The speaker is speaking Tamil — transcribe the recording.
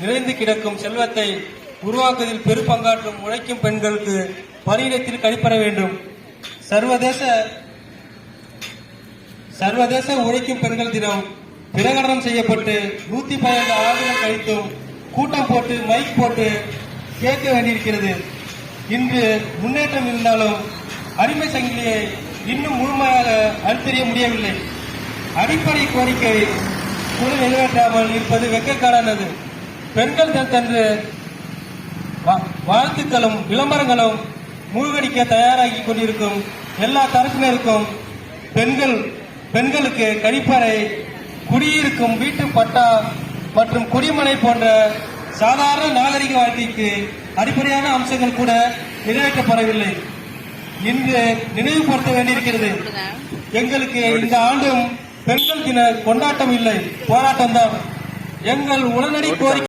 நிறைந்து கிடக்கும் செல்வத்தை உருவாக்குவதில் பெருப்பங்காற்றும் உழைக்கும் பெண்களுக்கு பணியிடத்தில் கழிப்பற வேண்டும். சர்வதேச சர்வதேச உழைக்கும் பெண்கள் தினம் பிரகடனம் செய்யப்பட்டு நூத்தி பதினைந்து ஆண்டுகள் கழித்தும் கூட்டம் போட்டு மைக் போட்டு கேட்க வேண்டியிருக்கிறது. இன்று முன்னேற்றம் இருந்தாலும் அடிமை சங்கிலியை இன்னும் முழுமையாக அறுத்தறிய முடியவில்லை. அடிப்படை கோரிக்கை குழு நிறைவேற்றாமல் இருப்பது வெட்கக்காடானது பெண்கள் தினத்தன்று வாழ்த்துக்களும் விளம்பரங்களும் மூழ்கடிக்க தயாராகி கொண்டிருக்கும் எல்லா தரப்பினருக்கும் பெண்கள் பெண்களுக்கு கழிப்பறை குடியிருக்கும் வீட்டு பட்டா மற்றும் குடிமனை போன்ற சாதாரண நாகரிக வாழ்க்கைக்கு அடிப்படையான அம்சங்கள் கூட நிறைவேற்றப்படவில்லை இன்று நினைவுபடுத்த வேண்டியிருக்கிறது. எங்களுக்கு இந்த ஆண்டும் பெண்கள் தின கொண்டாட்டம் இல்லை போராட்டம் தான் எங்கள் உடனடி கோரிக்கை